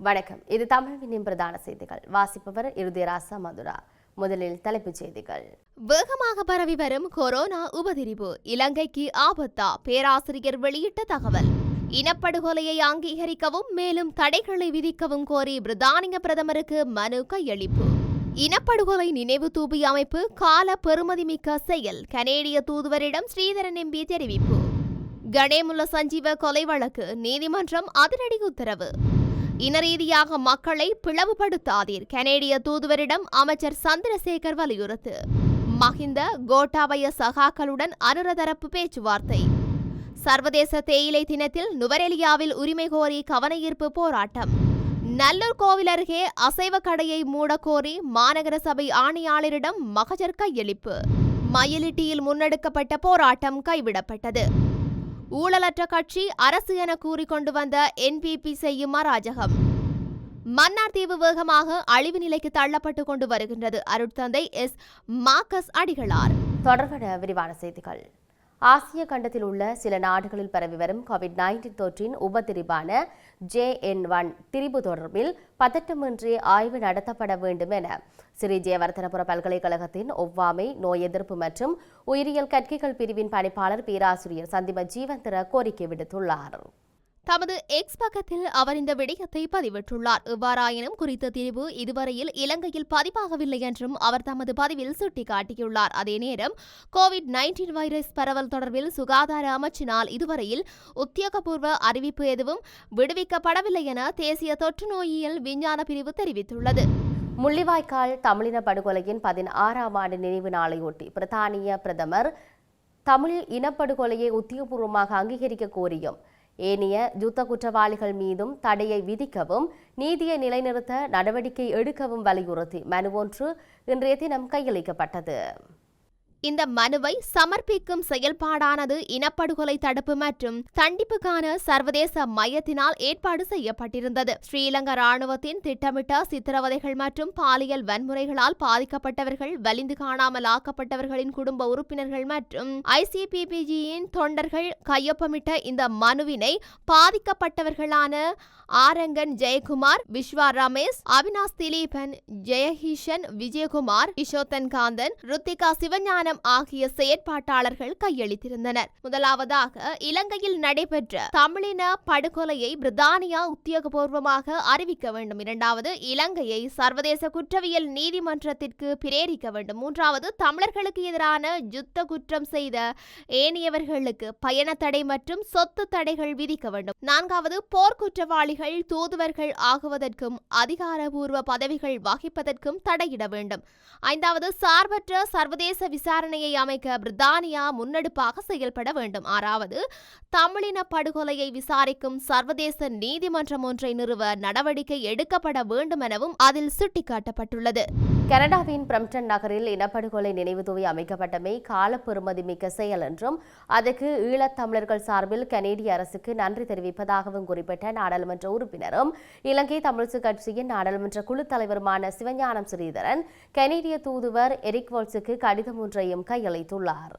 வணக்கம். இது தமிழ்வினின் பிரதான செய்திகள். வாசிப்பவர் இருதயராசா மதுரா. முதலில் தலைப்புச் செய்திகள். வேகமாக பரவி வரும் கொரோனா உபதிரிவு. இலங்கைக்கு ஆபத்தா? பேராசிரியர் வெளியிட்ட தகவல். இனப்படுகொலையை அங்கீகரிக்கவும் மேலும் தடைகளை விதிக்கவும் கோரி பிரித்தானிய பிரதமருக்கு மனு கையளிப்பு. இனப்படுகொலை நினைவு தூபி அமைப்பு கால பெறுமதிமிக்க செயல் கனேடிய தூதுவரிடம் ஸ்ரீதரன் எம்பி தெரிவிப்பு. கணேமுல்ல சஞ்சீவ கொலை வழக்கு நீதிமன்றம் அதிரடி உத்தரவு. இனரீதியாக மக்களை பிளவுபடுத்தாதீர் கனேடிய தூதுவரிடம் அமைச்சர் சந்திரசேகர் வலியுறுத்து. மஹிந்த கோட்டாபய சகாக்களுடன் அனுரதரப்பு பேச்சுவார்த்தை. சர்வதேச தேயிலை தினத்தில் நுவரெலியாவில் உரிமை கோரி கவனஈர்ப்பு போராட்டம். நல்லூர் கோவில் அருகே அசைவ கடையை மூடக்கோரி மாநகர சபை ஆணையாளரிடம் மகஜர் கையளிப்பு. மயிலிட்டியில் முன்னெடுக்கப்பட்ட போராட்டம் கைவிடப்பட்டது. ஊழலற்ற கட்சி அரசு என கூறிக்கொண்டு வந்த என்பிபி செய்யும் அராஜகம் மன்னார் தீவு வேகமாக அழிவு நிலைக்கு தள்ளப்பட்டு கொண்டு வருகின்றது. அருட்தந்தை எஸ். மார்க்கஸ் அடிகளார். தொடர்பட விரிவான செய்திகள். ஆசிய கண்டத்தில் உள்ள சில நாடுகளில் பரவி வரும் கோவிட் நைன்டீன் தொற்றின் உபதிரிபான ஜே என் ஒன் திரிபு தொடர்பில் பதட்டமின்றி ஆய்வு நடத்தப்பட வேண்டும் என ஸ்ரீ ஜெயவர்தனபுர பல்கலைக்கழகத்தின் ஒவ்வாமை நோய் எதிர்ப்பு மற்றும் உயிரியல் கற்கைகள் பிரிவின் பணிப்பாளர் பேராசிரியர் சந்திம ஜீவந்திர கோரிக்கை விடுத்துள்ளார். தமது எக்ஸ் பக்கத்தில் அவர் இந்த விடயத்தை பதிவிட்டுள்ளார். இவ்வாறாயினும் குறித்த தீர்வு இதுவரையில் இலங்கையில் பதிவாகவில்லை என்றும் அவர் தமது பதிவில் சுட்டிக்காட்டியுள்ளார். அதே நேரம் கோவிட் நைன்டீன் வைரஸ் பரவல் தொடர்பில் சுகாதார அமைச்சினால் இதுவரையில் உத்தியோகபூர்வ அறிவிப்பு எதுவும் விடுவிக்கப்படவில்லை என தேசிய தொற்று நோயியல் விஞ்ஞான பிரிவு தெரிவித்துள்ளது. முள்ளிவாய்க்கால் தமிழின படுகொலையின் பதினாறாம் ஆண்டு நினைவு நாளையொட்டி பிரித்தானிய பிரதமர் தமிழ் இனப்படுகொலையை உத்தியோகபூர்வமாக அங்கீகரிக்க கோரியும். ஏனைய யுத்த குற்றவாளிகள் மீதும் தடையை விதிக்கவும் நீதியை நிலைநிறுத்த நடவடிக்கை எடுக்கவும் வலியுறுத்தி மனு ஒன்று இன்றைய தினம் கையளிக்கப்பட்டது. இந்த மனுவை சமர்ப்பிக்கும் செயல்பாடானது இனப்படுகொலை தடுப்பு மற்றும் தண்டிப்புக்கான சர்வதேச மையத்தினால் ஏற்பாடு செய்யப்பட்டிருந்தது. ஸ்ரீலங்கா ராணுவத்தின் திட்டமிட்ட சித்திரவதைகள் மற்றும் பாலியல் வன்முறைகளால் பாதிக்கப்பட்டவர்கள் வலிந்து காணாமல் ஆக்கப்பட்டவர்களின் குடும்ப உறுப்பினர்கள் மற்றும் ஐசிபிபிஜியின் தொண்டர்கள் கையொப்பமிட்ட இந்த மனுவினை பாதிக்கப்பட்டவர்களான ஆரங்கன் ஜெயக்குமார் விஸ்வா ரமேஷ் அவினாஷ் திலீபன் ஜெயஹீஷன் விஜயகுமார் இஷோத்தன் காந்தன் ருத்திகா சிவஞான நிறுவனம் ஆகிய செயற்பாட்டாளர்கள் கையளித்திருந்தனர். முதலாவதாக இலங்கையில் நடைபெற்ற தமிழின படுகொலையை பிரித்தானியா உத்தியோகபூர்வமாக அறிவிக்க வேண்டும். இரண்டாவது இலங்கையை சர்வதேச குற்றவியல் நீதிமன்றத்திற்கு பிரேரிக்க வேண்டும். மூன்றாவது தமிழர்களுக்கு எதிரான யுத்த குற்றம் செய்த ஏனையவர்களுக்கு பயண தடை மற்றும் சொத்து தடைகள் விதிக்க வேண்டும். நான்காவது போர்க்குற்றவாளிகள் தூதுவர்கள் ஆகுவதற்கும் அதிகாரபூர்வ பதவிகள் வகிப்பதற்கும் தடையிட வேண்டும். ஐந்தாவது சார்பற்ற சர்வதேச விசாரணை விசாரணையை அமைக்க பிரித்தானியா முன்னெடுப்பாக செயல்பட வேண்டும். ஆறாவது தமிழின படுகொலையை விசாரிக்கும் சர்வதேச நீதிமன்றம் ஒன்றை நிறுவ நடவடிக்கை எடுக்கப்பட வேண்டும் எனவும் அதில் சுட்டிக்காட்டப்பட்டுள்ளது. கனடாவின் பிரம்டன் நகரில் இனப்படுகொலை நினைவு தூவி அமைக்கப்பட்டமை காலப்பெருமதி மிக்க செயல் என்றும் அதற்கு ஈழத்தமிழர்கள் சார்பில் கனேடிய அரசுக்கு நன்றி தெரிவிப்பதாகவும் குறிப்பிட்ட நாடாளுமன்ற உறுப்பினரும் இலங்கை தமிழ்ச்சி கட்சியின் நாடாளுமன்ற குழு தலைவருமான சிவஞானம் ஸ்ரீதரன் கனேடிய தூதுவர் எரிக் வால்ஸுக்கு கடிதம் ஒன்றை ஒன்றையும் கையளித்துள்ளார்.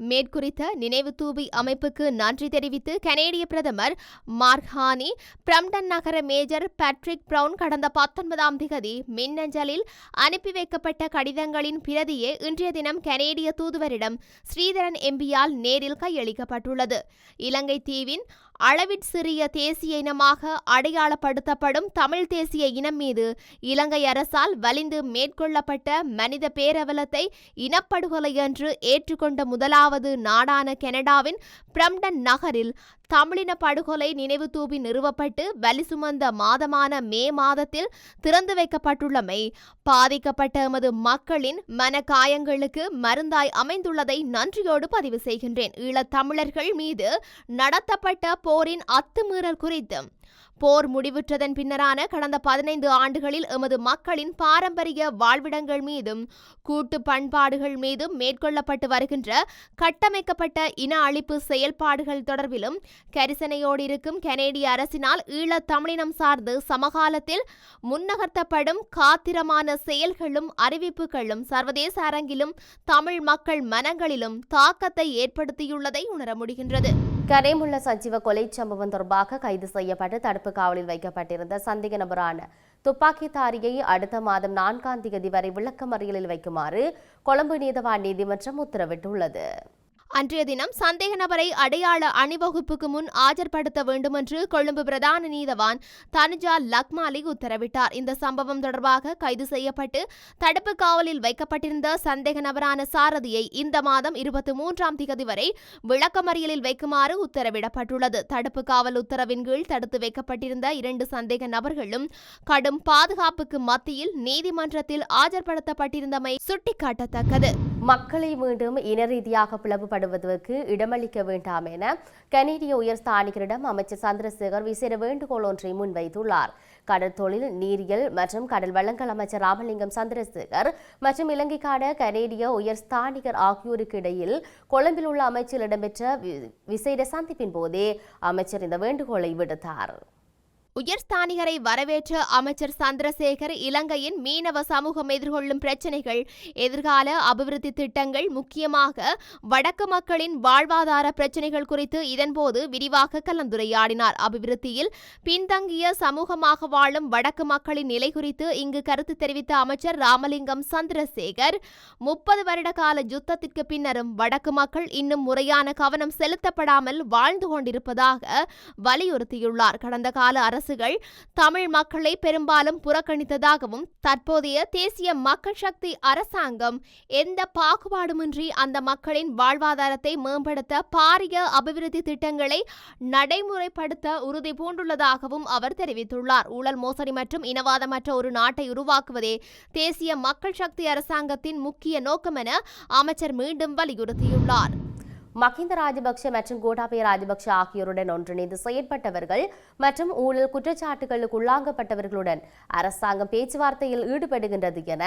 மேற்குறித்த நினைவு தூபி அமைப்புக்கு நன்றி தெரிவித்து கனேடிய பிரதமர் மார்க்ஹானி பிரம்டன் நகர மேஜர் பேட்ரிக் பிரவுன் கடந்த பத்தொன்பதாம் திகதி மின்னஞ்சலில் அனுப்பி வைக்கப்பட்ட கடிதங்களின் பிரதியே இன்றைய தினம் கனேடிய தூதுவரிடம் ஸ்ரீதரன் எம்பியால் நேரில் கையளிக்கப்பட்டுள்ளது. இலங்கை தீவின் அளவிற் சிறிய தேசிய இனமாக அடையாளப்படுத்தப்படும் தமிழ் தேசிய இனம் மீது இலங்கை அரசால் வலிந்து மேற்கொள்ளப்பட்ட மனித பேரவலத்தை இனப்படுகொலை என்று ஏற்றுக்கொண்ட முதலாவது நாடான கனடாவின் பிரம்டன் நகரில் தமிழின படுகொலை நினைவு தூபி நிறுவப்பட்டு வலி சுமந்த மாதமான மே மாதத்தில் திறந்து வைக்கப்பட்டுள்ளமை. பாதிக்கப்பட்ட எமது மக்களின் மன காயங்களுக்கு மருந்தாய் அமைந்துள்ளதை நன்றியோடு பதிவு செய்கின்றேன். ஈழத்தமிழர்கள் மீது நடத்தப்பட்ட போரின் அத்துமீறல் குறித்தும் போர் முடிவுற்றதன் பின்னரான கடந்த பதினைந்து ஆண்டுகளில் எமது மக்களின் பாரம்பரிய வாழ்விடங்கள் மீதும் கூட்டு பண்பாடுகள் மீதும் மேற்கொள்ளப்பட்டு வருகின்ற கட்டமைக்கப்பட்ட இன அழிப்பு செயல்பாடுகள் தொடர்பிலும் கரிசனையோடு இருக்கும் கனேடிய அரசினால் ஈழத் தமிழினம் சார்ந்து சமகாலத்தில் முன்னகர்த்தப்படும் காத்திரமான செயல்களும் அறிவிப்புகளும் சர்வதேச அரங்கிலும் தமிழ் மக்கள் மனங்களிலும் தாக்கத்தை ஏற்படுத்தியுள்ளதை உணர முடிகின்றது. கரேமுள்ள சஞ்சீவ கொலை சம்பவம் தொடர்பாக கைது செய்யப்பட்ட தடுப்பு காவலில் வைக்கப்பட்டிருந்த சந்தேக நபரான துப்பாக்கிதாரியை அடுத்த மாதம் நான்காம் தேதி வரை விளக்கமறியலில் வைக்குமாறு கொழும்பு நீதவான் நீதிமன்றம் உத்தரவிட்டுள்ளது. அன்றைய தினம் சந்தேக நபரை அடையாள அணிவகுப்புக்கு முன் ஆஜர்படுத்த வேண்டுமென்று கொழும்பு பிரதான நீதவான் தனுஜா லக்மாலி உத்தரவிட்டார். இந்த சம்பவம் தொடர்பாக கைது செய்யப்பட்டு தடுப்பு காவலில் வைக்கப்பட்டிருந்த சந்தேக நபரான சாரதியை இந்த மாதம் இருபத்தி மூன்றாம் திகதி வரை விளக்கமறியலில் வைக்குமாறு உத்தரவிடப்பட்டுள்ளது. தடுப்பு காவல் உத்தரவின் கீழ் தடுத்து வைக்கப்பட்டிருந்த இரண்டு சந்தேக நபர்களும் கடும் பாதுகாப்புக்கு மத்தியில் நீதிமன்றத்தில் ஆஜர்படுத்தப்பட்டிருந்தமை சுட்டிக்காட்டத்தக்கது. மக்களை மீண்டும் இன ரீதியாக பிளவுபடுவதற்கு இடமளிக்க வேண்டாம் என கனேடிய உயர்ஸ்தானிகரிடம் அமைச்சர் சந்திரசேகர் விசேட வேண்டுகோள் ஒன்றை முன்வைத்துள்ளார். கடற்தொழில் நீரியல் மற்றும் கடல் வளங்கள் அமைச்சர் ராமலிங்கம் சந்திரசேகர் மற்றும் இலங்கைக்கான கனேடிய உயர்ஸ்தானிகர் ஆகியோருக்கு இடையில் கொழும்பில் உள்ள அமைச்சில் இடம்பெற்ற வி- விசேட சந்திப்பின் போதே அமைச்சர் இந்த வேண்டுகோளை விடுத்தார். உயர்ஸ்தானிகரை வரவேற்ற அமைச்சர் சந்திரசேகர் இலங்கையின் மீனவ சமூகம் எதிர்கொள்ளும் பிரச்சினைகள் எதிர்கால அபிவிருத்தி திட்டங்கள் முக்கியமாக வடக்கு மக்களின் வாழ்வாதார பிரச்சினைகள் குறித்து இதன்போது விரிவாக கலந்துரையாடினார். அபிவிருத்தியில் பின்தங்கிய சமூகமாக வாழும் வடக்கு மக்களின் நிலை குறித்து இங்கு கருத்து தெரிவித்த அமைச்சர் ராமலிங்கம் சந்திரசேகர் முப்பது வருட கால யுத்தத்திற்கு பின்னரும் வடக்கு மக்கள் இன்னும் முறையான கவனம் செலுத்தப்படாமல் வாழ்ந்து கொண்டிருப்பதாக வலியுறுத்தியுள்ளார். கடந்த கால அரசு அரசுகள் தமிழ் மக்களை பெரும்பாலும் புறக்கணித்ததாகவும் தற்போதைய தேசிய மக்கள் சக்தி அரசாங்கம் எந்த பாகுபாடுமின்றி அந்த மக்களின் வாழ்வாதாரத்தை மேம்படுத்த பாரிய அபிவிருத்தி திட்டங்களை நடைமுறைப்படுத்த உறுதி பூண்டுள்ளதாகவும் அவர் தெரிவித்துள்ளார். ஊழல் மோசடி மற்றும் இனவாதமற்ற ஒரு நாட்டை உருவாக்குவதே தேசிய மக்கள் சக்தி அரசாங்கத்தின் முக்கிய நோக்கம் என அமைச்சர் மீண்டும் வலியுறுத்தியுள்ளார். மஹிந்த ராஜபக்ஷ மற்றும் கோட்டாபய ராஜபக்ஷ ஆகியோருடன் ஒன்றிணைந்து செயற்பட்டவர்கள் மற்றும் ஊழல் குற்றச்சாட்டுகளுக்கு உள்ளாங்கப்பட்டவர்களுடன் அரசாங்கம் பேச்சுவார்த்தையில் ஈடுபடுகின்றது என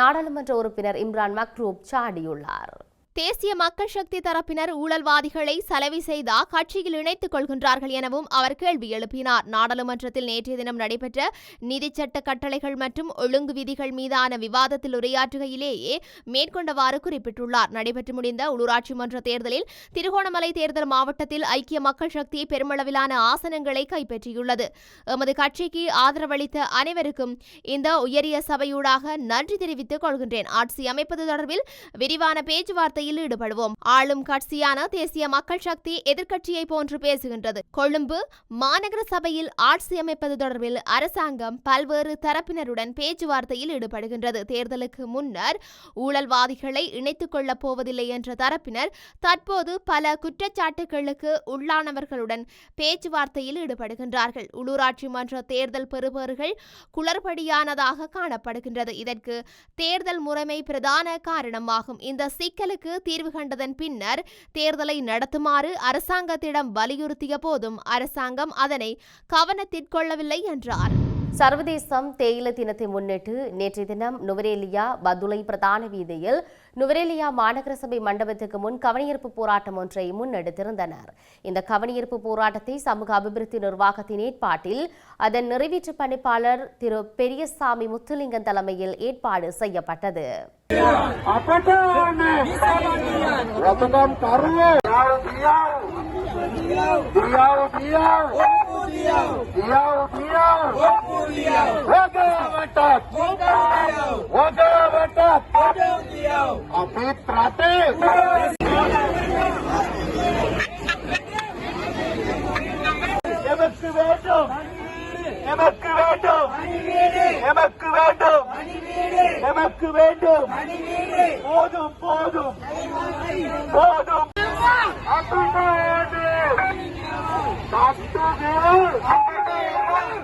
நாடாளுமன்ற உறுப்பினர் இம்ரான் மக்ரூப் சாடியுள்ளார். தேசிய மக்கள் சக்தி தரப்பினர் ஊழல்வாதிகளை சலவை செய்தா கட்சியில் இணைத்துக் கொள்கின்றார்கள் எனவும் அவர் கேள்வி எழுப்பினார். நாடாளுமன்றத்தில் நேற்றைய தினம் நடைபெற்ற நிதி சட்ட கட்டளைகள் மற்றும் ஒழுங்கு விதிகள் மீதான விவாதத்தில் உரையாற்றுகையிலேயே மேற்கொண்டவாறு குறிப்பிட்டுள்ளார். நடைபெற்று முடிந்த உள்ளூராட்சி மன்ற தேர்தலில் திருகோணமலை தேர்தல் மாவட்டத்தில் ஐக்கிய மக்கள் சக்தி பெருமளவிலான ஆசனங்களை கைப்பற்றியுள்ளது. எமது கட்சிக்கு ஆதரவளித்த அனைவருக்கும் இந்த உயரிய சபையூடாக நன்றி தெரிவித்துக் கொள்கின்றேன். ஆட்சி அமைப்பது தொடர்பில் விரிவான பேச்சுவார்த்தை பேச்சுவார்த்தையில் ஈடுபடுவோம். ஆளும் கட்சியான தேசிய மக்கள் சக்தி எதிர்க்கட்சியை போன்று பேசுகின்றது. கொழும்பு மாநகர சபையில் ஆட்சி அமைப்பது தொடர்பில் அரசாங்கம் பல்வேறு தரப்பினருடன் பேச்சுவார்த்தையில் ஈடுபடுகின்றது. தேர்தலுக்கு முன்னர் ஊழல்வாதிகளை இணைத்துக் கொள்ளப் போவதில்லை என்ற தரப்பினர் தற்போது பல குற்றச்சாட்டுகளுக்கு உள்ளானவர்களுடன் பேச்சுவார்த்தையில் ஈடுபடுகின்றார்கள். உள்ளூராட்சி மன்ற தேர்தல் பெறுபவர்கள் குளறுபடியானதாக காணப்படுகின்றது. இதற்கு தேர்தல் முறைமை பிரதான காரணமாகும். இந்த சிக்கலுக்கு தீர்வு கண்டதன் பின்னர் தேர்தலை நடத்துமாறு அரசாங்கத்திடம் வலியுறுத்திய போதும் அரசாங்கம் அதனை கவனத்திற்கொள்ளவில்லை என்றார். சர்வதேசம் தேயிலை தினத்தை முன்னிட்டு நேற்றைய தினம் நுவரேலியா பதுளை பிரதான வீதியில் நுவரேலியா மாநகர சபை மண்டபத்துக்கு முன் கவனியீர்ப்பு போராட்டம் ஒன்றை முன்னெடுத்திருந்தனர். இந்த கவனியீர்ப்பு போராட்டத்தை சமூக அபிவிருத்தி நிர்வாகத்தின் ஏற்பாட்டில் அதன் நிறைவேற்று பணிப்பாளர் திரு பெரியசாமி முத்துலிங்கன் தலைமையில் ஏற்பாடு செய்யப்பட்டது. पीआओ पीआओ वोट पीआओ वोट बटक वोट पीआओ वोट बटक போதும் போதும் போதும் அப்படி సత్తుగేవు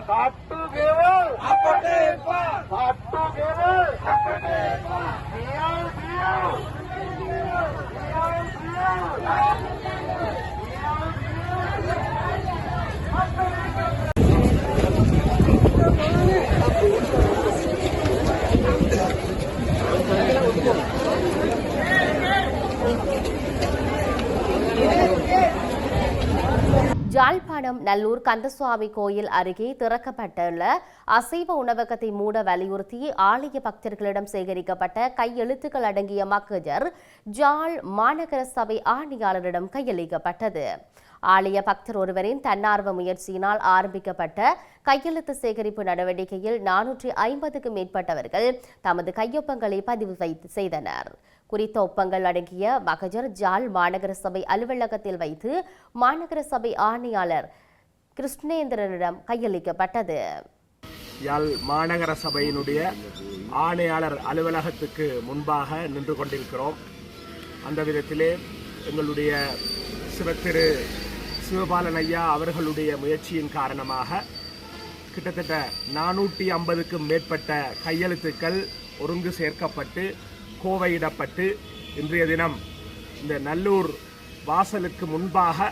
సత్తుగేవు సత్తుగేవు సత్తుగేవు நல்லூர் கந்தசுவாமி கோயில் அருகே திறக்கப்பட்டுள்ள அசைவ உணவகத்தை மூட வலியுறுத்தி ஆலய பக்தர்களிடம் சேகரிக்கப்பட்ட கையெழுத்துக்கள் அடங்கிய மக்கஜர் ஜாழ் மாநகர சபை ஆணையாளரிடம் கையளிக்கப்பட்டது. ஆலய பக்தர் ஒருவரின் தன்னார்வ முயற்சியினால் ஆரம்பிக்கப்பட்ட கையெழுத்து சேகரிப்பு நடவடிக்கையில் நானூற்றி ஐம்பதுக்கும் மேற்பட்டவர்கள் தமது கையொப்பங்களை பதிவு வைத்து செய்தனர். குறித்த ஒப்பங்கள் அடங்கிய மகஜர் ஜால் மாநகர சபை அலுவலகத்தில் வைத்து மாநகர சபை ஆணையாளர் கிருஷ்ணேந்திரனிடம் கையளிக்கப்பட்டது. யாழ் மாநகர சபையினுடைய ஆணையாளர் அலுவலகத்துக்கு முன்பாக நின்று கொண்டிருக்கிறோம். அந்த விதத்திலே எங்களுடைய சிவத்திரு சிவபாலன் ஐயா அவர்களுடைய முயற்சியின் காரணமாக கிட்டத்தட்ட நானூற்றி ஐம்பதுக்கும் மேற்பட்ட கையெழுத்துக்கள் ஒருங்கு சேர்க்கப்பட்டு கோவையிடப்பட்டு இன்றைய தினம் இந்த நல்லூர் வாசலுக்கு முன்பாக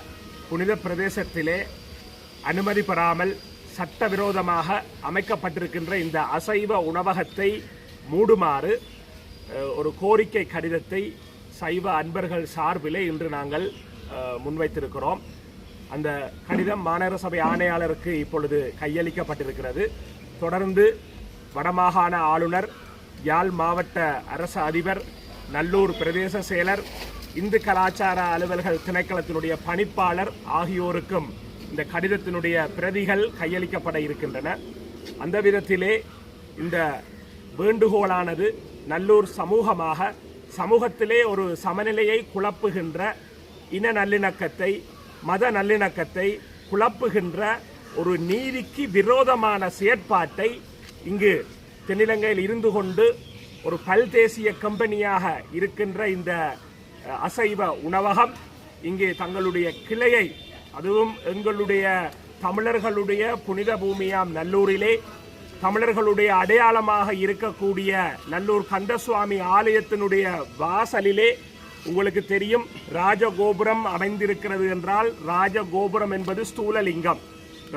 புனித பிரதேசத்திலே அனுமதி பெறாமல் சட்டவிரோதமாக அமைக்கப்பட்டிருக்கின்ற இந்த அசைவ உணவகத்தை மூடுமாறு ஒரு கோரிக்கை கடிதத்தை சைவ அன்பர்கள் சார்பிலே இன்று நாங்கள் முன்வைத்திருக்கிறோம். அந்த கடிதம் மாநகர சபை ஆணையாளருக்கு இப்பொழுது கையளிக்கப்பட்டிருக்கிறது. தொடர்ந்து வடமாகாண ஆளுநர் யாழ் மாவட்ட அரசு அதிபர் நல்லூர் பிரதேச செயலர் இந்து கலாச்சார அலுவல்கள் திணைக்களத்தினுடைய பணிப்பாளர் ஆகியோருக்கும் இந்த கடிதத்தினுடைய பிரதிகள் கையளிக்கப்பட இருக்கின்றன. அந்த விதத்திலே இந்த வேண்டுகோளானது நல்லூர் சமூகமாக சமூகத்திலே ஒரு சமநிலையை குழப்புகின்ற இன நல்லிணக்கத்தை மத நல்லிணக்கத்தை குழப்புகின்ற ஒரு நீதிக்கு விரோதமான செயற்பாட்டை இங்கு தென்னிலங்கையில் இருந்து கொண்டு ஒரு பல்தேசிய கம்பெனியாக இருக்கின்ற இந்த அசைவ உணவகம் இங்கே தங்களுடைய கிளையை அதுவும் எங்களுடைய தமிழர்களுடைய புனித பூமியாம் நல்லூரிலே. தமிழர்களுடைய அடையாளமாக இருக்கக்கூடிய நல்லூர் கந்தசுவாமி ஆலயத்தினுடைய வாசலிலே உங்களுக்கு தெரியும் ராஜகோபுரம் அமைந்திருக்கிறது என்றால் ராஜகோபுரம் என்பது ஸ்தூலலிங்கம்.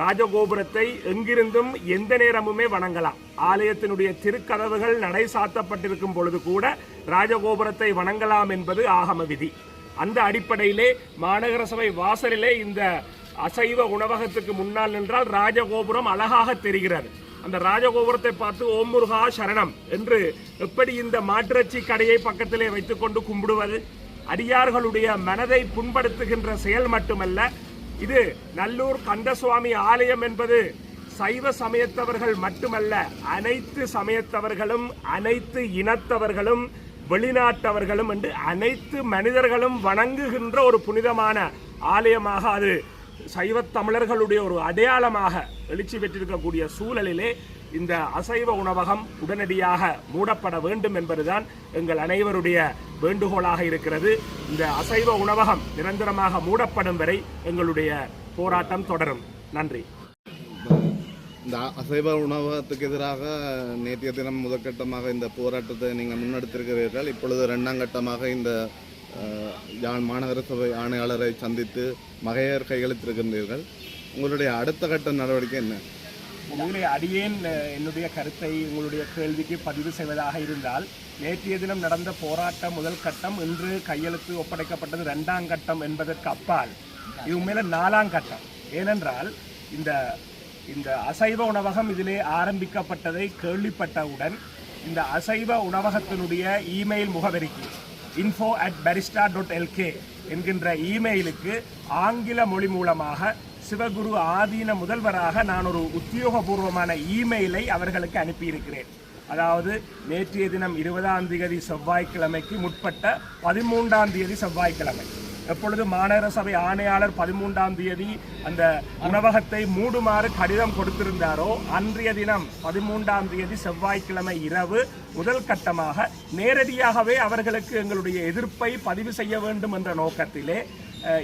ராஜகோபுரத்தை எங்கிருந்தும் எந்த நேரமுமே வணங்கலாம். ஆலயத்தினுடைய திருக்கதவுகள் நடை சாத்தப்பட்டிருக்கும் பொழுது கூட ராஜகோபுரத்தை வணங்கலாம் என்பது ஆகம விதி. அந்த அடிப்படையிலே மாநகர சபை வாசலிலே இந்த அசைவ உணவகத்துக்கு முன்னால் நின்றால் ராஜகோபுரம் அழகாக தெரிகிறது. அந்த ராஜகோபுரத்தை பார்த்து ஓம் முருகா சரணம் என்று எப்படி இந்த மாட்டிறைச்சி கடையை பக்கத்திலே வைத்துக்கொண்டு கும்பிடுவது? அடியார்களுடைய மனதை புண்படுத்துகின்ற செயல் மட்டுமல்ல இது நல்லூர் கந்தசுவாமி ஆலயம் என்பது சைவ சமயத்தவர்கள் மட்டுமல்ல அனைத்து சமயத்தவர்களும் அனைத்து இனத்தவர்களும் வெளிநாட்டவர்களும் என்று அனைத்து மனிதர்களும் வணங்குகின்ற ஒரு புனிதமான ஆலயமாக அது சைவத் தமிழர்களுடைய ஒரு அடையாளமாக எழுச்சி பெற்றிருக்கக்கூடிய சூழலிலே இந்த அசைவ உணவகம் உடனடியாக மூடப்பட வேண்டும் என்பதுதான் எங்கள் அனைவருடைய வேண்டுகோளாக இருக்கிறது. இந்த அசைவ உணவகம் நிரந்தரமாக மூடப்படும் வரை எங்களுடைய போராட்டம் தொடரும். நன்றி. இந்த அசைவ உணவகத்துக்கு எதிராக நேற்றைய தினம் முதற்கட்டமாக இந்த போராட்டத்தை நீங்கள் முன்னெடுத்திருக்கிறீர்கள். இப்பொழுது இரண்டாம் கட்டமாக இந்த யாழ் மாநகர சபை ஆணையாளரை சந்தித்து மகையர் கையெழுத்திருக்கின்றீர்கள் உங்களுடைய அடுத்த கட்ட நடவடிக்கை என்ன? உங்களுடைய அடியேன் என்னுடைய கருத்தை உங்களுடைய கேள்விக்கு பதிவு செய்வதாக இருந்தால் நேற்றைய தினம் நடந்த போராட்ட முதல் கட்டம் இன்று கையெழுத்து ஒப்படைக்கப்பட்டது ரெண்டாம் கட்டம் என்பதற்கு அப்பால் இது உண்மையில நாலாம் கட்டம். ஏனென்றால் இந்த இந்த அசைவ உணவகம் இதிலே ஆரம்பிக்கப்பட்டதை கேள்விப்பட்டவுடன் இந்த அசைவ உணவகத்தினுடைய இமெயில் முகவரிக்கு info at Barista dot LK என்கின்ற இமெயிலுக்கு ஆங்கில மொழி மூலமாக சிவகுரு ஆதீன முதல்வராக நான் ஒரு உத்தியோகபூர்வமான இமெயிலை அவர்களுக்கு அனுப்பியிருக்கிறேன். அதாவது நேற்றைய தினம் இருபதாம் தேதி செவ்வாய்க்கிழமைக்கு முற்பட்ட பதிமூன்றாம் தேதி செவ்வாய்க்கிழமை. எப்பொழுது மாநகர சபை ஆணையாளர் பதிமூன்றாம் தேதி அந்த உணவகத்தை மூடுமாறு கடிதம் கொடுத்திருந்தாரோ அன்றைய தினம் பதிமூன்றாம் தேதி செவ்வாய்க்கிழமை இரவு முதல் கட்டமாக நேரடியாகவே அவர்களுக்கு எங்களுடைய எதிர்ப்பை பதிவு செய்ய வேண்டும் என்ற நோக்கத்திலே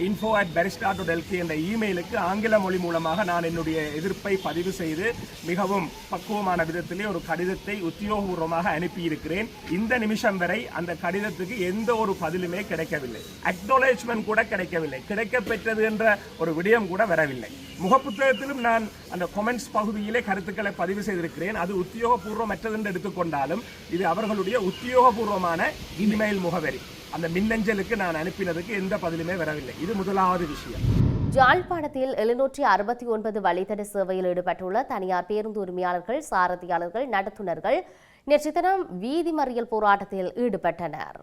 info at Barista dot LK என்ற இமெயிலுக்கு ஆங்கில மொழி மூலமாக நான் என்னுடைய எதிர்ப்பை பதிவு செய்து மிகவும் பக்குவமான விதத்திலே ஒரு கடிதத்தை உத்தியோகபூர்வமாக அனுப்பியிருக்கிறேன். இந்த நிமிஷம் வரை அந்த கடிதத்துக்கு எந்த ஒரு பதிலுமே கிடைக்கவில்லை. அக்னாலேஜ்மெண்ட் கூட கிடைக்கவில்லை. கிடைக்க பெற்றது என்ற ஒரு விடயம் கூட வரவில்லை. முகப்புத்தகத்திலும் நான் அந்த கொமெண்ட்ஸ் பகுதியிலே கருத்துக்களை பதிவு செய்திருக்கிறேன். அது உத்தியோகபூர்வமற்றது என்று எடுத்துக்கொண்டாலும் இது அவர்களுடைய உத்தியோகபூர்வமான இமெயில் முகவரி. அந்த மின்னஞ்சலுக்கு நான் அனுப்பினதுக்கு எந்த பதிலுமே வரவில்லை. இது முதலாவது விஷயம். ஜாழ்ப்பாணத்தில் எழுநூற்றி அறுபத்தி ஒன்பது வழித்தட சேவையில் ஈடுபட்டுள்ள தனியார் பேருந்து உரிமையாளர்கள் சாரதியாளர்கள் நடத்துனர்கள் நேற்று தினம் வீதி மறியல் போராட்டத்தில் ஈடுபட்டனர்.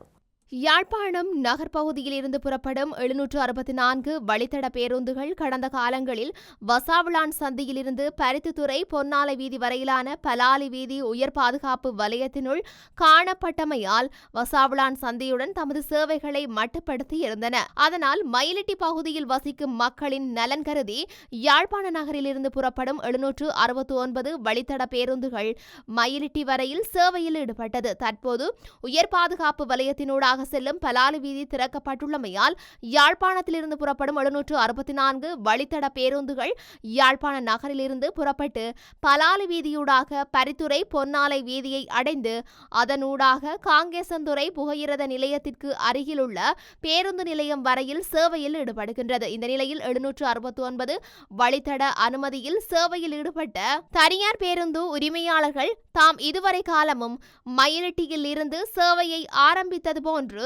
யாழ்ப்பாணம் நகர்ப்பகுதியிலிருந்து புறப்படும் எழுநூற்று அறுபத்தி நான்கு வழித்தட பேருந்துகள் கடந்த காலங்களில் வசாவிளான் சந்தியிலிருந்து பருத்தித்துறை பொன்னாலை வீதி வரையிலான பலாலி வீதி உயர் பாதுகாப்பு வலயத்தினுள் காணப்பட்டமையால் வசாவிளான் சந்தியுடன் தமது சேவைகளை மட்டுப்படுத்தி இருந்தன. அதனால் மயிலிட்டி பகுதியில் வசிக்கும் மக்களின் நலன் கருதி யாழ்ப்பாண நகரிலிருந்து புறப்படும் எழுநூற்று அறுபத்தி ஒன்பது வழித்தட பேருந்துகள் மயிலிட்டி வரையில் சேவையில் ஈடுபட்டது. தற்போது உயர் பாதுகாப்பு வலயத்தினூடாக வழியாக செல்லும் பலாலி வீதி திறக்கப்பட்டுள்ளமையால் யாழ்ப்பாணத்திலிருந்து புறப்படும் எழுநூற்று அறுபத்தி நான்கு வழித்தட பேருந்துகள் யாழ்ப்பாண நகரிலிருந்து புறப்பட்டு பலாலி வீதியூடாக பரித்துறை பொன்னாலை வீதியை அடைந்து அதனூடாக காங்கேசந்துறை புகையிரத நிலையத்திற்கு அருகிலுள்ள பேருந்து நிலையம் வரையில் சேவையில் ஈடுபடுகின்றது. இந்த நிலையில் எழுநூற்று அறுபத்தி ஒன்பது வழித்தட அனுமதியில் சேவையில் ஈடுபட்ட தனியார் பேருந்து உரிமையாளர்கள் தாம் இதுவரை காலமும் மயிலிட்டியில் இருந்து சேவையை ஆரம்பித்தது போன்று ஒன்று.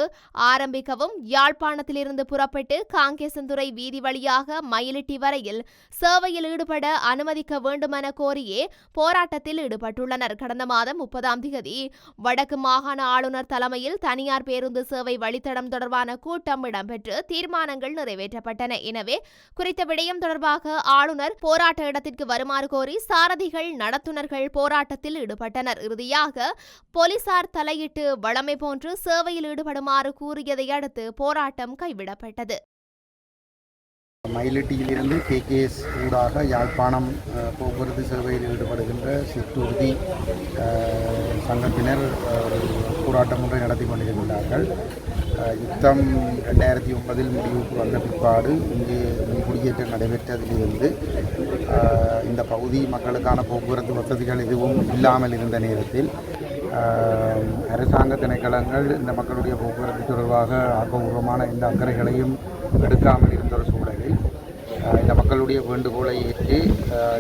ஆரம்பிக்கவும் யாழ்ப்பாணத்திலிருந்து புறப்பட்டு காங்கேசந்துறை வீதி வழியாக மயிலிட்டி வரையில் சேவையில் ஈடுபட அனுமதிக்க வேண்டுமென கோரியே போராட்டத்தில் ஈடுபட்டுள்ளனர். கடந்த மாதம் முப்பதாம் தேதி வடக்கு மாகாண ஆளுநர் தலைமையில் தனியார் பேருந்து சேவை வழித்தடம் தொடர்பான கூட்டம் இடம்பெற்று தீர்மானங்கள் நிறைவேற்றப்பட்டன. எனவே குறித்த விடயம் தொடர்பாக ஆளுநர் போராட்ட இடத்திற்கு வருமாறு கோரி சாரதிகள் நடத்துனர்கள் போராட்டத்தில் ஈடுபட்டனர். இறுதியாக போலீசார் தலையிட்டு வழமை போன்று சேவையில் ஈடுபட்ட ஈடுபடுமாறு கூறியதை அடுத்து போராட்டம் கைவிடப்பட்டது. மயிலிட்டியிலிருந்து கேகேஎஸ் ஊடாக யாழ்ப்பாணம் போக்குவரத்து சேவையில் ஈடுபடுகின்ற சிற்றுறுதி சங்கத்தினர் போராட்டம் ஒன்றை நடத்தி கொண்டிருக்கின்றார்கள். யுத்தம் ரெண்டாயிரத்தி ஒன்பதில் முடிவுக்கு வந்த பிற்பாடு இங்கே குடியேற்றம் நடைபெற்றதிலிருந்து இந்த பகுதி மக்களுக்கான போக்குவரத்து வசதிகள் எதுவும் இல்லாமல் இருந்த நேரத்தில் அரசாங்க திணைக்களங்கள் இந்த மக்களுடைய போக்குவரத்து தொடர்பாக ஆக்கப்பூர்வமான எந்த அக்கறைகளையும் எடுக்காமல் இருந்த ஒரு சூழலில் இந்த மக்களுடைய வேண்டுகோளை ஏற்று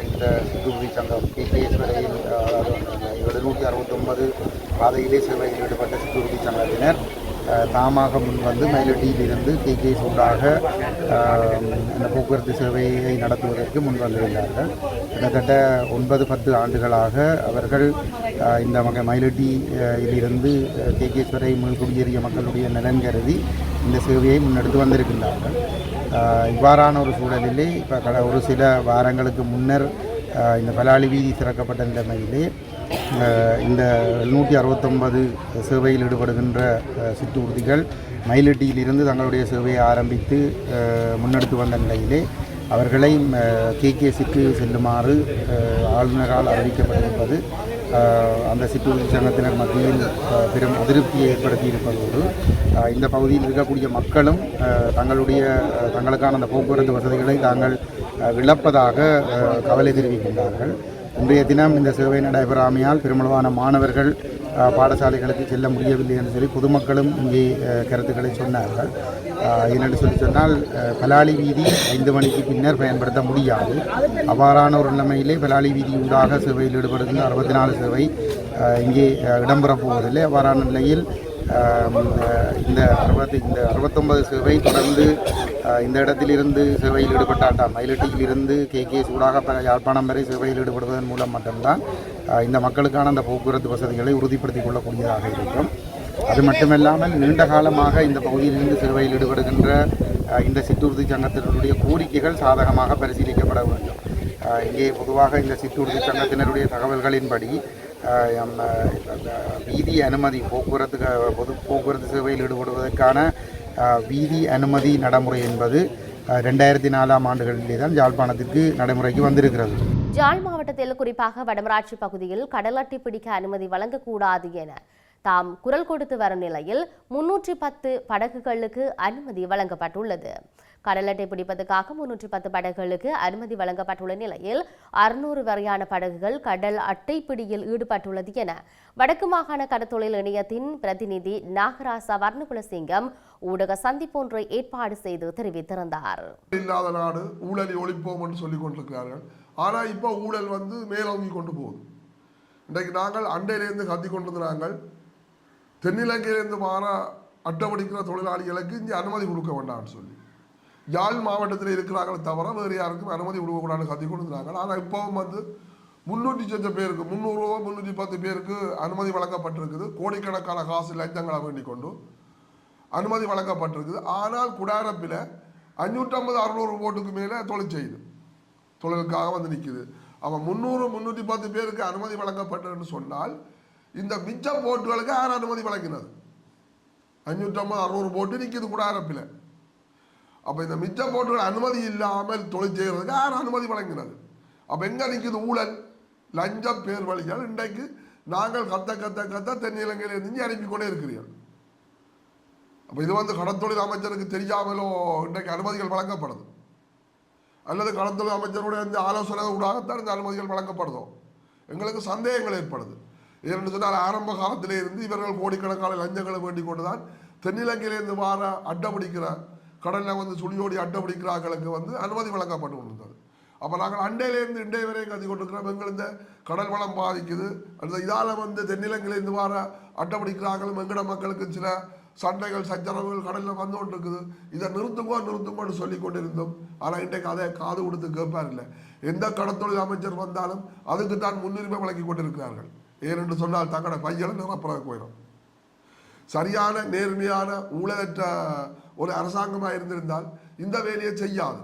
இந்த சிந்துபுரி சங்கம் பிகேஎஸ் வரையில் எழுநூற்றி அறுபத்தொன்பது பாதையிலே சேவையில் ஈடுபட்ட சிந்துபுரி சங்கத்தினர் தாமாக முன்வந்து மயிலட்டியிலிருந்து கேகே சூடாக இந்த போக்குவரத்து சேவையை நடத்துவதற்கு முன்வந்திருந்தார்கள் கிட்டத்தட்ட ஒன்பது பத்து ஆண்டுகளாக அவர்கள் இந்த வகை மயிலட்டியிலிருந்து கேகேஸ்வரை மீள்குடியேறிய மக்களுடைய நலன் கருதி இந்த சேவையை முன்னெடுத்து வந்திருக்கின்றார்கள். இவ்வாறான ஒரு சூழலிலே இப்போ கட ஒரு சில வாரங்களுக்கு முன்னர் இந்த பலாளி வீதி திறக்கப்பட்ட நிலைமையிலே இந்த நூற்றி அறுபத்தொன்பது சேவையில் ஈடுபடுகின்ற ஆஹ் மயிலட்டியிலிருந்து தங்களுடைய சேவையை ஆரம்பித்து முன்னெடுத்து வந்த நிலையிலே அவர்களை கேகேசிக்கு செல்லுமாறு ஆளுநரால் அறிவிக்கப்பட்டிருப்பது அந்த சிற்றூர்தி சங்கத்தினர் மத்தியில் பெரும் அதிருப்தியை ஏற்படுத்தியிருப்பதோடு இந்த பகுதியில் இருக்கக்கூடிய மக்களும் தங்களுடைய தங்களுக்கான அந்த போக்குவரத்து வசதிகளை தாங்கள் விளப்பதாக இழப்பதாக கவலை தெரிவிக்கின்றார்கள். இன்றைய தினம் இந்த சேவை நடைபெறாமையால் பெருமளவான மாணவர்கள் பாடசாலைகளுக்கு செல்ல முடியவில்லை என்று சொல்லி பொதுமக்களும் இங்கே கருத்துக்களை சொன்னார்கள். ஆஹ் என்னென்று சொல்லி சொன்னால் பலாலி வீதி ஐந்து மணிக்கு பின்னர் பயன்படுத்த முடியாது. அவ்வாறான ஒரு நிலைமையிலே பலாலி வீதி ஊடாக சேவையில் ஈடுபடுகின்ற அறுபத்தி நாலு சேவை இங்கே இடம்பெறப் போவதில்லை. அவ்வாறான நிலையில் இந்த அறுபத்தி இந்த அறுபத்தொன்பது சேவை தொடர்ந்து இந்த இடத்திலிருந்து சேவையில் ஈடுபட்ட மயிலட்டியிலிருந்து கே. கே. சூடாக யாழ்ப்பாணம் வரை சேவையில் ஈடுபடுவதன் மூலம் மட்டும்தான் இந்த மக்களுக்கான அந்த போக்குவரத்து வசதிகளை உறுதிப்படுத்திக் கொள்ளக்கூடியதாக இருக்கும். அது மட்டுமல்லாமல் நீண்ட காலமாக இந்த பகுதியிலிருந்து சேவையில் ஈடுபடுகின்ற இந்த சிற்றுறுதி சங்கத்தினருடைய கோரிக்கைகள் சாதகமாக பரிசீலிக்கப்பட வேண்டும். இங்கே பொதுவாக இந்த சிற்றுறுதி சங்கத்தினருடைய தகவல்களின்படி வீதி அனுமதி போக்குவரத்து பொது போக்குவரத்து சேவையில் ஈடுபடுவதற்கான வீதி அனுமதி நடைமுறை என்பது ரெண்டாயிரத்தி நாலாம் ஆண்டுகளிலே தான் யாழ்ப்பாணத்திற்கு நடைமுறைக்கு வந்திருக்கிறது. ஜாழ் மாவட்டத்தில் குறிப்பாக வடமராட்சி பகுதியில் கடலட்டி பிடிக்க அனுமதி வழங்கக்கூடாது என தாம் குரல் கொடுத்து வரும் நிலையில் முன்னூற்றி பத்து படகுகளுக்கு அனுமதி வழங்கப்பட்டுள்ளது. கடல் அட்டை பிடிப்பதற்காக முன்னூற்றி பத்து படகுகளுக்கு அனுமதி வழங்கப்பட்டுள்ள நிலையில் அறுநூறு வரையான படகுகள் கடல் அட்டை பிடியில் ஈடுபட்டுள்ளது என வடக்கு மாகாண கடத்தொழில் இணையத்தின் பிரதிநிதி நாகராசா வர்ணகுலசிங்கம் ஊடக சந்திப்பொன்றை ஏற்பாடு செய்து தெரிவித்திருந்தார். இல்லாத நாடு ஊழலை ஒழிப்போம் என்று சொல்லிக் கொண்டிருக்கிறார்கள். ஆனால் இப்போ ஊழல் வந்து மேலோங்கி கொண்டு போகுது. இன்றைக்கு நாங்கள் அண்டையிலேருந்து கத்தி கொண்டிருந்த நாங்கள் தென்னிலங்கையிலேருந்து மாற அட்டமடிக்கிற தொழிலாளிகளுக்கு இங்கே அனுமதி கொடுக்க வேண்டாம்னு சொல்லி. யாழ் மாவட்டத்தில் இருக்கிறாங்களே தவிர வேறு யாருக்கும் அனுமதி கொடுக்கக்கூடாதுன்னு கத்தி கொண்டிருந்தாங்க ஆனால் இப்போவும் வந்து முந்நூற்றி சொச்ச பேருக்கு முந்நூறுரூவா முந்நூற்றி பத்து பேருக்கு அனுமதி வழங்கப்பட்டிருக்குது. கோடிக்கணக்கான காசு லஞ்சங்களை வேண்டிக் கொண்டு அனுமதி வழங்கப்பட்டிருக்குது. ஆனால் குடாரப்பில் அஞ்சூற்றம்பது அறுநூறு ஓட்டுக்கு மேலே தொழில் செய்யுது. தொழிலுக்காக வந்து நிற்குது அவன் முந்நூறு முந்நூற்றி பத்து பேருக்கு அனுமதி வழங்கப்பட்டதுன்னு சொன்னால் இந்த மிச்ச போட்டுகளுக்கு யார் அனுமதி வழங்கினது. அஞ்சூற்றம்பது அறுநூறு போட்டு நிற்கிது கூட குடாரப்பில் அப்போ இந்த மிச்ச போட்டுகள் அனுமதி இல்லாமல் தொழில் செய்கிறதுக்கு யார் அனுமதி வழங்கினது. அப்போ எங்கே நிற்கிது ஊழல்? லஞ்சம் பேர் வழிகள் இன்றைக்கு நாங்கள் கத்த கத்த கத்த தென்னிலங்கையில் இருந்து அனுப்பி கொண்டே இருக்கிறீர்கள். அப்போ இது வந்து கடத்தொழில் அமைச்சருக்கு தெரியாமலோ இன்றைக்கு அனுமதிகள் வழங்கப்படுது. அல்லது கடத்தொழில் அமைச்சருடைய இந்த ஆலோசனை ஊடாகத்தான் இந்த அனுமதிகள் வழங்கப்படுதோ? எங்களுக்கு சந்தேகங்கள் ஏற்படுது. ஏன்னு சொன்னால் ஆரம்ப காலத்திலே இருந்து இவர்கள் கோடிக்கணக்கான லஞ்சங்களை வேண்டிக் கொண்டுதான் தென்னிலங்கையிலிருந்து வார அட்டை கடலில் வந்து சுழியோடி அட்டை பிடிக்கிறார்களுக்கு வந்து அனுமதி வழங்கப்பட்டு கொண்டிருந்தது. அப்போ நாங்கள் அண்டையிலேருந்து இண்டை வரையும் கத்தி கொண்டிருக்கிறோம். எங்கள் இந்த கடல் வளம் பாதிக்குது. அந்த இதால் வந்து தென்னிலங்கையிலேருந்து வார அட்டை பிடிக்கிறார்களும் எங்கட மக்களுக்கு சில சண்டைகள் சச்சரவுகள் கடலில் வந்து கொண்டிருக்குது. இதை நிறுத்துங்கோ நிறுத்துங்கோன்னு சொல்லி கொண்டிருந்தோம். ஆனால் இன்றைக்கு அதை காது கொடுத்து கேட்பார் இல்லை. எந்த கடத்தொழில் அமைச்சர் வந்தாலும் அதுக்கு தான் முன்னுரிமை வழங்கி கொண்டிருக்கிறார்கள். ஏனென்று சொன்னால் தங்களோட பையனை நிரப்புறதுக்கு போயிடும். சரியான நேர்மையான ஊழலற்ற ஒரு அரசாங்கமாக இருந்திருந்தால் இந்த வேலையை செய்யாது.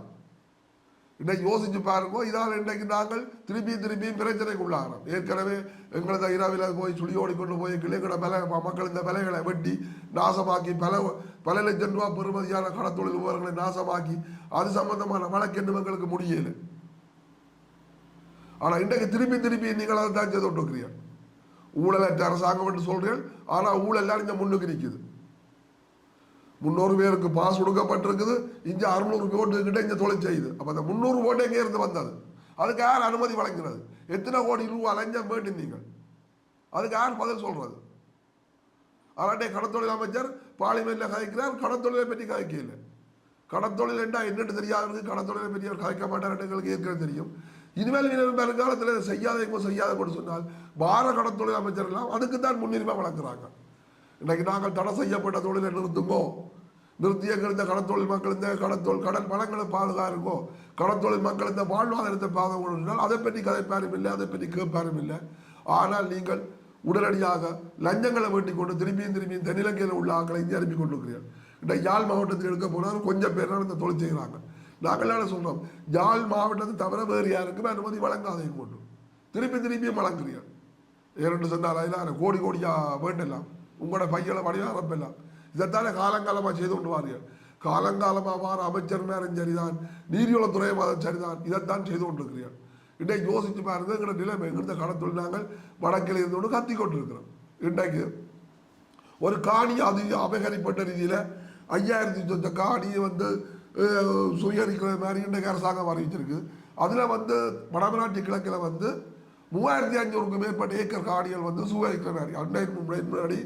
இன்னைக்கு யோசிச்சு பாருங்க இதால் இன்றைக்கு நாங்கள் திருப்பி திருப்பி பிரச்சனைக்கு உள்ளாகிறோம் ஏற்கனவே எங்களது இரவில் போய் சுழியோடி கொண்டு போய் கிளைகளை பல மக்கள் இந்த விலைகளை வெட்டி நாசமாக்கி பல பல லட்சம் ரூபா பெறுமதியான கடத்தொழில் விவரங்களை நாசமாக்கி அது சம்பந்தமான வழக்கு எங்களுக்கு முடியலை. ஆனால் இன்றைக்கு திருப்பி திருப்பி நீங்கள் அதை தான் செய்து கொண்டிருக்கிறீர்கள். ஊழலற்ற அரசாங்கம் என்று சொல்கிறேன் ஆனால் ஊழல் இங்கே முன்னுக்கு நிற்குது முந்நூறு பேருக்கு பாஸ் கொடுக்கப்பட்டிருக்குது இங்கே அறுநூறு ஓட்டு கிட்டே இங்கே தொழில் செய்யுது. அப்போ அந்த முந்நூறு ஓட்டு எங்கே இருந்து வந்தது? அதுக்கு யார் அனுமதி வழங்கினது? எத்தனை கோடி ரூபா லஞ்சம் வேண்டும் நீங்கள்? அதுக்கு யார் பதில் சொல்கிறது அலாட்டே கடத்தொழில் அமைச்சர் பார்லிமெண்ட்ல கதைக்கிறார். கடத்தொழிலை பற்றி கதைக்கல கடத்தொழில் என்றால் என்னன்னு தெரியாது கடத்தொழிலை பற்றி அவர் கதைக்க மாட்டார் எங்களுக்கு ஏற்கனவே தெரியும். இனிமேல் இனிமேல் வருங்காலத்தில் இதை செய்யாத எங்கோ செய்யாத கூட சொன்னால் பார கடத்தொழில் அமைச்சர் எல்லாம் அதுக்கு தான் முன்னுரிமை வழங்குறாங்க. இன்றைக்கு நாங்கள் தடை செய்யப்பட்ட தொழிலை நிறுத்துங்கோ. நிறுத்திய எங்கள் இந்த கடத்தொழில் மக்கள் இந்த கடத்தொழில் கடன் பணங்களை பாதுகாருங்கோ கடத்தொழில் மக்கள் இந்த வாழ்வாதாரத்தை பாதுகாக்கணும் அதை பற்றி கதைப்பாரும் இல்லை அதை பற்றி கேட்பாரும் இல்லை. ஆனால் நீங்கள் உடனடியாக லஞ்சங்களை வெட்டி கொண்டு திரும்பியும் திரும்பியும் தென்னிலங்கையில் உள்ள ஆக்களை இங்கே அனுப்பி கொண்டிருக்கிறீர்கள். இந்த யாழ் மாவட்டத்தில் எடுக்க போனால் கொஞ்சம் பேர் இந்த தொழில் செய்கிறாங்க. நாங்கள் என்ன சொல்கிறோம் யாழ் மாவட்டத்தை தவிர வேறு யாருக்குமே அனுமதி வழங்காதே கொண்டு திருப்பி திரும்பியும் வழங்குறீர்கள் இரண்டு சொன்னால் அதில் கோடி கோடியாக வேண்டலாம். உங்களோட பையனை வடிவ அரப்பெல்லாம் இதைத்தானே காலங்காலமாக செய்து கொண்டு வாரீர்கள் காலங்காலமாக வார அமைச்சர்னாலும் சரிதான். நீர்வளத்துறை மாதம் சரிதான். இதைத்தான் செய்து கொண்டிருக்கிறீர்கள் இன்றைக்கு யோசிச்சு பாருங்க எங்களோட நிலைமை எங்கிருந்த கடத்தொழில் நாங்கள் வடக்கில் இருந்து கொண்டு கத்தி கொண்டிருக்கிறோம். இன்றைக்கு ஒரு காணி அது அபகரிப்பட்ட ரீதியில் ஐயாயிரத்தி சொந்த காணியை வந்து சுயரிக்கிற மாதிரி இன்றைக்கு அரசாங்கம் அறிவிச்சிருக்கு. அதில் வந்து வடமராட்சி கிழக்கில் வந்து மூவாயிரத்தி அஞ்சூறுக்கு மேற்பட்ட ஏக்கர் காணிகள் வந்து சுயரிக்கிற மாதிரி. அன்றைக்கு முன்னாடி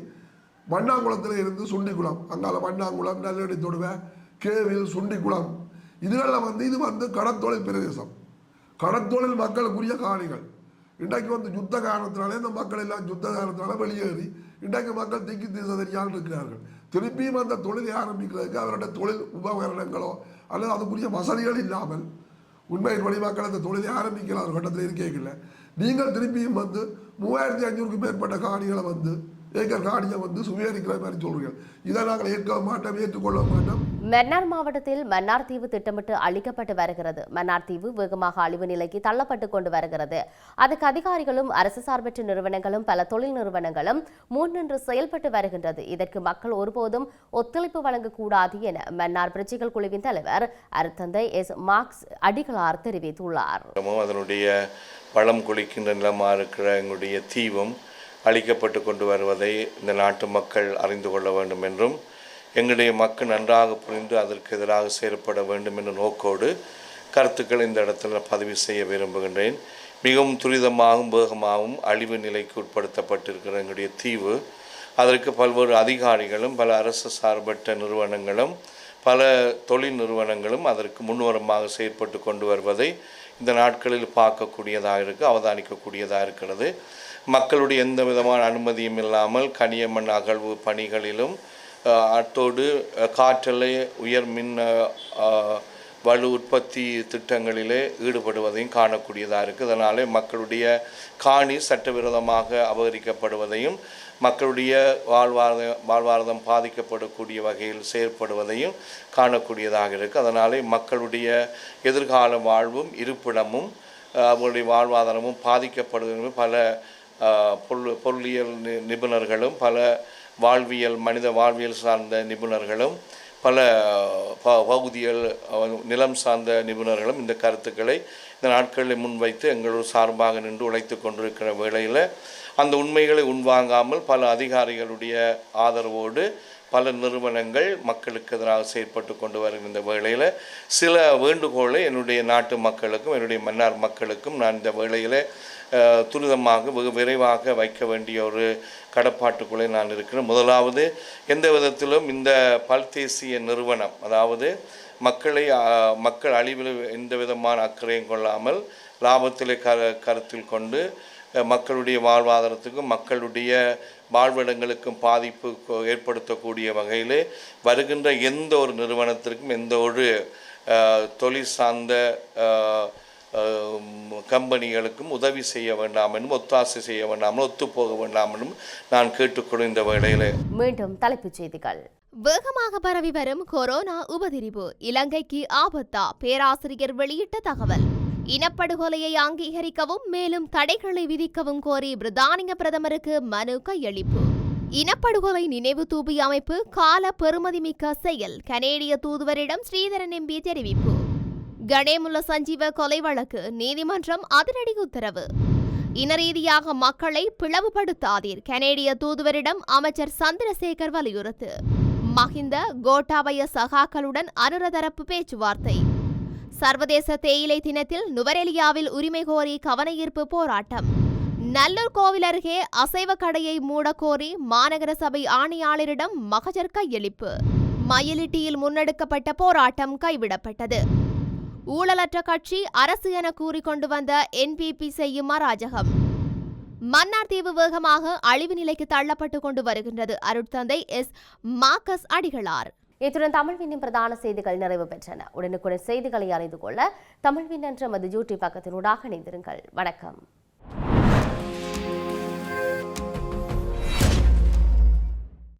மண்ணாங்குளத்தில் இருந்து சுண்டிக்குளம். அங்கால மண்ணாங்குளம் நல்லடி தொடுவை கேவில் சுண்டிக்குளம். இதுகளில் வந்து இது வந்து கடற்தொழில் பிரதேசம். கடற்தொழில் மக்களுக்குரிய காணிகள். இன்றைக்கு வந்து யுத்த காரணத்தினாலே இந்த மக்கள் எல்லாம் யுத்த காரணத்தினால வெளியேறி இன்றைக்கு மக்கள் திக்கி தீச தெரியாமல் இருக்கிறார்கள். திருப்பியும் அந்த தொழிலை ஆரம்பிக்கிறதுக்கு அவருடைய தொழில் உபகரணங்களோ அல்லது அதுக்குரிய வசதிகள் இல்லாமல் உண்மையின் வழி அந்த தொழிலை ஆரம்பிக்கலாம் ஒரு கட்டத்தில் இருக்கேங்கல்ல நீங்கள் திருப்பியும் வந்து மூவாயிரத்தி ஐநூறுக்கும் மேற்பட்ட காணிகளை வந்து மன்னார் மாவட்டத்தில் மன்னார் தீவு திட்டமிட்டு அழிக்கப்பட்டு வருகிறது. மன்னார் தீவு வேகமாக அழிவு நிலைக்கு தள்ளப்பட்டு கொண்டு வருகிறது. அதுக்கு அதிகாரிகளும் அரசு சார்பற்ற நிறுவனங்களும் பல தொழில் நிறுவனங்களும் முன்னின்று செயல்பட்டு வருகின்றது. இதற்கு மக்கள் ஒருபோதும் ஒத்துழைப்பு வழங்கக்கூடாது என மன்னார் பிரஜைகள் குழுவின் தலைவர் அருத்தந்தை எஸ். மார்க்ஸ் அடிகளார் தெரிவித்துள்ளார். அதனுடைய வளம் குளிக்கின்ற நிலமாக இருக்கிற எங்களுடைய தீவும் அளிக்கப்பட்டு கொண்டு வருவதை இந்த நாட்டு மக்கள் அறிந்து கொள்ள வேண்டும் என்றும் எங்களுடைய மக்கள் நன்றாக புரிந்து அதற்கு எதிராக செயல்பட வேண்டும் என்ற நோக்கோடு கருத்துக்கள் இந்த இடத்தில் பதிவு செய்ய விரும்புகின்றேன். மிகவும் துரிதமாகவும் வேகமாகவும் அழிவு நிலைக்கு உட்படுத்தப்பட்டிருக்கிற எங்களுடைய தீவு அதற்கு பல்வேறு அதிகாரிகளும் பல அரசு சார்பற்ற நிறுவனங்களும் பல தொழில் நிறுவனங்களும் அதற்கு முன்வரமாக செயற்பட்டு கொண்டு வருவதை இந்த நாட்களில் பார்க்கக்கூடியதாக இருக்குது அவதானிக்கக்கூடியதாக இருக்கிறது. மக்களுடைய எந்த விதமான அனுமதியும் இல்லாமல் கனியமண் அகழ்வு பணிகளிலும் அத்தோடு காற்றலை உயர் மின் வலு உற்பத்தி திட்டங்களிலே ஈடுபடுவதையும் காணக்கூடியதாக இருக்குது அதனாலே மக்களுடைய காணி சட்டவிரோதமாக அபகரிக்கப்படுவதையும் மக்களுடைய வாழ்வாதார வாழ்வாதாரம் பாதிக்கப்படக்கூடிய வகையில் செயற்படுவதையும் காணக்கூடியதாக இருக்குது அதனாலே மக்களுடைய எதிர்கால வாழ்வும் இருப்பிடமும் அஹ், அவங்களுடைய வாழ்வாதாரமும் பாதிக்கப்படுவதும் பல பொருள் பொருளியல் நி- நிபுணர்களும் பல வாழ்வியல் மனித வாழ்வியல் சார்ந்த நிபுணர்களும் பல ப- பகுதிகள் நிலம் சார்ந்த நிபுணர்களும் இந்த கருத்துக்களை இந்த நாட்களில் முன்வைத்து எங்களோட சார்பாக நின்று உழைத்து கொண்டிருக்கிற வேளையில் அந்த உண்மைகளை உள்வாங்காமல் பல அதிகாரிகளுடைய ஆதரவோடு பல நிறுவனங்கள் மக்களுக்கு எதிராக செயற்பட்டு கொண்டு வருகின்ற வேளையில் சில வேண்டுகோளை என்னுடைய நாட்டு மக்களுக்கும் என்னுடைய மன்னார் மக்களுக்கும் நான் இந்த வேளையில் துரிதமாக வெகு விரைவாக வைக்க வேண்டிய ஒரு கடப்பாட்டுக்குள்ளே நான் இருக்கிறேன். முதலாவது எந்த விதத்திலும் இந்த பல்தேசிய நிறுவனம் அதாவது மக்களை மக்கள் அழிவில் எந்த விதமான அக்கறையும் கொள்ளாமல் லாபத்திலே க கருத்தில் கொண்டு மக்களுடைய வாழ்வாதாரத்துக்கும் மக்களுடைய வாழ்விடங்களுக்கும் பாதிப்பு ஏற்படுத்தக்கூடிய வகையிலே வருகின்ற எந்த ஒரு நிறுவனத்திற்கும் எந்த ஒரு தொழில் சார்ந்த கம்பெனிகளுக்கும் உதவி செய்ய வேண்டாம் என்றும் ஒத்தாசை செய்ய வேண்டாம் ஒத்துப்போக வேண்டாம் என்றும் நான் கேட்டுக்கொள்ளும் இந்த வேளையிலே. மீண்டும் தலைப்புச் செய்திகள். வேகமாக பரவி வரும் கொரோனா உபதிரிவு. இலங்கைக்கு ஆபத்தா? பேராசிரியர் வெளியிட்ட தகவல். இனப்படுகொலையை அங்கீகரிக்கவும் மேலும் தடைகளை விதிக்கவும் கோரி பிரித்தானிய பிரதமருக்கு மனு கையளிப்பு. இனப்படுகொலை நினைவு தூபி அமைப்பு கால பெறுமதிமிக்க செயல். கனேடிய தூதுவரிடம் ஸ்ரீதரன் எம்பி தெரிவிப்பு. கணேமுல்ல சஞ்சீவ கொலை வழக்கு நீதிமன்றம் அதிரடி உத்தரவு. இனரீதியாக மக்களை பிளவுபடுத்தாதீர் கனேடிய தூதுவரிடம் அமைச்சர் சந்திரசேகர் வலியுறுத்து. மஹிந்த கோட்டாபய சகாக்களுடன் அனுரதரப்பு பேச்சுவார்த்தை. சர்வதேச தேயிலை தினத்தில் நுவரெலியாவில் உரிமை கோரி கவனஈர்ப்பு போராட்டம். நல்லூர் கோவில் அருகே அசைவ கடையை மூடக்கோரி மாநகர சபை ஆணையாளரிடம் மகஜர் கையளிப்பு. மயிலிட்டியில் முன்னெடுக்கப்பட்ட போராட்டம் கைவிடப்பட்டது. ஊழலற்ற கட்சி அரசு என கூறிக்கொண்டு வந்த என்பிபி செய்யும் அராஜகம் மன்னார் தீவு வேகமாக அழிவு நிலைக்கு தள்ளப்பட்டு கொண்டு வருகின்றது. அருட்தந்தை எஸ். மார்க்கஸ் அடிகளார். இத்துடன் தமிழ்வினின் பிரதான செய்திகள் நிறைவு பெற்றன. உடனுக்குடன் செய்திகளை அறிந்து கொள்ள தமிழ்வின் என்ற மது யூடியூப் பக்கத்தினூடாக இணைந்திருங்கள். வணக்கம்.